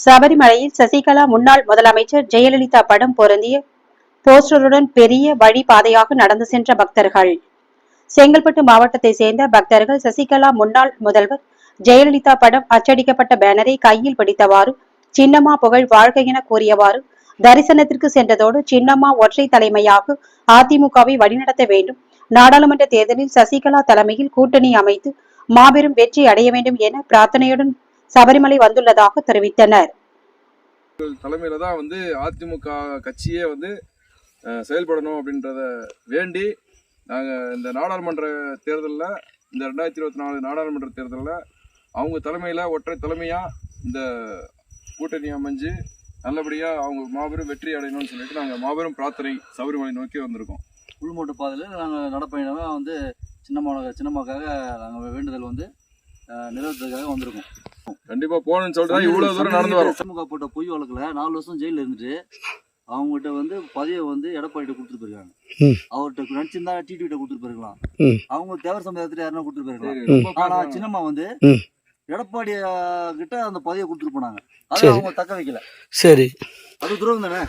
சபரிமலையில் சசிகலா முன்னாள் முதலமைச்சர் ஜெயலலிதா படம் பொருந்திய போஸ்டருடன் பெரிய வழிபாதையாக நடந்து சென்ற பக்தர்கள். செங்கல்பட்டு மாவட்டத்தை சேர்ந்த பக்தர்கள் சசிகலா முன்னாள் முதல்வர் ஜெயலலிதா படம் அச்சடிக்கப்பட்ட பேனரை கையில் பிடித்தவாறு சின்னம்மா புகழ் வாழ்க்கை என கூறியவாறு தரிசனத்திற்கு சென்றதோடு சின்னம்மா ஒற்றை தலைமையாக அதிமுகவை வழிநடத்த வேண்டும் நாடாளுமன்ற தேர்தலில் சசிகலா தலைமையில் கூட்டணி அமைத்து மாபெரும் வெற்றி அடைய வேண்டும் என பிரார்த்தனையுடன் சபரிமலை வந்துள்ளதாக தெரிவித்தனர். தலைமையில தான் வந்து அதிமுக கட்சியே வந்து செயல்படணும் அப்படின்றத வேண்டி நாங்கள் இந்த நாடாளுமன்ற தேர்தலில் இந்த ரெண்டாயிரத்தி இருபத்தி நாலு நாடாளுமன்ற தேர்தலில் அவங்க தலைமையில் ஒற்றை தலைமையாக இந்த கூட்டணி அமைஞ்சு நல்லபடியாக அவங்க மாபெரும் வெற்றி அடையணும்னு சொல்லிட்டு நாங்கள் மாபெரும் பிரார்த்தனை சபரிமலை நோக்கி வந்திருக்கோம். உள்மோட்டு பாதையில் நாங்கள் நடப்பயணமாக வந்து சின்னம்மா சின்னம்மாக்காக நாங்கள் வேண்டுதல் வந்து அஹ், நிறைவேற்றுறதுக்காக வந்திருக்கோம் கண்டிப்பாக போகணும்னு சொல்லிட்டு தான் இவ்வளோ தூரம் நடந்து வரோம் திமுக போட்ட பொய் வழக்கில் நாலு வருஷம் ஜெயிலில் இருந்துட்டு அவங்ககிட்ட வந்து பதவியை வந்து எடப்பாடிட்ட கொடுத்துட்டு போயிருக்காங்க. அவர்கிட்ட நினச்சிருந்தா டிடி கிட்ட கொடுத்துட்டு போயிருக்கலாம். அவங்க தேவர் சமுதாயத்தில் யாருன்னா கொடுத்துட்டு போயிருக்கலாம் ஆனா. சின்னம்மா வந்து ம். எடப்பாடி கிட்ட அந்த பதவியை கொடுத்துட்டு போனாங்க அதை. அவங்க தக்க வைக்கல சரி அது துரோகம் தானே